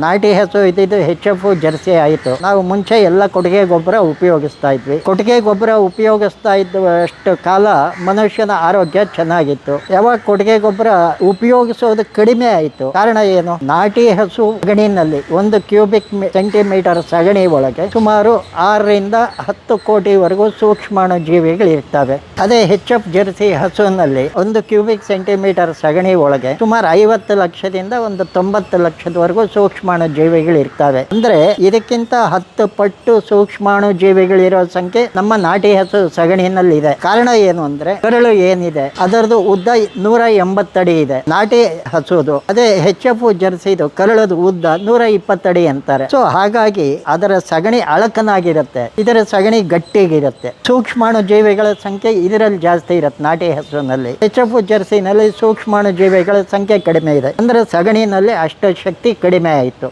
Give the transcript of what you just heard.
ನಾಟಿ ಹಸು ಇದ್ದಿದ್ದು ಹೆಚ್ ಎಫ್ ಜರ್ಸಿ ಆಯಿತು. ನಾವು ಮುಂಚೆ ಎಲ್ಲ ಕೊಟ್ಟಿಗೆ ಗೊಬ್ಬರ ಉಪಯೋಗಿಸ್ತಾ ಇದ್ವಿ. ಕೊಟ್ಟಿಗೆ ಗೊಬ್ಬರ ಉಪಯೋಗಿಸ್ತಾ ಇದ್ದಷ್ಟು ಕಾಲ ಮನುಷ್ಯನ ಆರೋಗ್ಯ ಚೆನ್ನಾಗಿತ್ತು. ಯಾವಾಗ ಕೊಟ್ಟಿಗೆ ಗೊಬ್ಬರ ಉಪಯೋಗಿಸೋದು ಕಡಿಮೆ ಆಯಿತು. ಕಾರಣ ಏನು? ನಾಟಿ ಹಸು ಸಗಣಿನಲ್ಲಿ ಒಂದು ಕ್ಯೂಬಿಕ್ ಸೆಂಟಿಮೀಟರ್ ಸಗಣಿ ಒಳಗೆ ಸುಮಾರು ಆರರಿಂದ ಹತ್ತು ಕೋಟಿವರೆಗೂ ಸೂಕ್ಷ್ಮಾಣು ಜೀವಿಗಳು ಇರ್ತವೆ ಅದೇ ಹೆಚ್ ಎಫ್ ಜರ್ಸಿ ಹಸುವಿನಲ್ಲಿ ಒಂದು ಕ್ಯೂಬಿಕ್ ಸೆಂಟಿಮೀಟರ್ ಸಗಣಿ ಒಳಗೆ ಸುಮಾರು ಐವತ್ತು ಲಕ್ಷದಿಂದ ಒಂದು ತೊಂಬತ್ತು ಲಕ್ಷದವರೆಗೂ ಸೂಕ್ಷ್ಮಾಣು ಜೀವಿಗಳು ಇರ್ತವೆ. ಅಂದ್ರೆ ಇದಕ್ಕಿಂತ ಹತ್ತು ಪಟ್ಟು ಸೂಕ್ಷ್ಮಾಣು ಜೀವಿಗಳಿರೋ ಸಂಖ್ಯೆ ನಮ್ಮ ನಾಟಿ ಹಸು ಸಗಣಿನಲ್ಲಿ ಇದೆ ಕಾರಣ ಏನು ಅಂದ್ರೆ ಕರಳು ಏನಿದೆ? ಅದರದು ಉದ್ದ ನೂರ ಎಂಬತ್ತಡಿ ಇದೆ. ನಾಟಿ ಹಸುದು. ಅದೇ ಹೆಚ್ ಎಫ್ ಜರ್ಸಿದು ಕರಳದ ಉದ್ದ ನೂರ ಇಪ್ಪತ್ತಡಿ ಅಂತಾರೆ. ಸೊ ಹಾಗಾಗಿ ಅದರ ಸಗಣಿ ಅಳಕನಾಗಿರುತ್ತೆ. ಇದರ ಸಗಣಿ ಗಟ್ಟಿಗಿರುತ್ತೆ. ಸೂಕ್ಷ್ಮಾಣು ಜೀವಿಗಳ ಸಂಖ್ಯೆ ಇದರಲ್ಲಿ ಜಾಸ್ತಿ ಇರುತ್ತೆ ನಾಟಿ ಹಸುನಲ್ಲಿ ಎಚ್ ಎಫ್ ಜರ್ಸಿನಲ್ಲಿ ಸೂಕ್ಷ್ಮಾಣು ಜೀವಿಗಳ ಸಂಖ್ಯೆ ಕಡಿಮೆ ಇದೆ. ಅಂದ್ರೆ ಸಗಣಿನಲ್ಲಿ ಅಷ್ಟು ಶಕ್ತಿ ಕಡಿಮೆ ಆಯಿತು.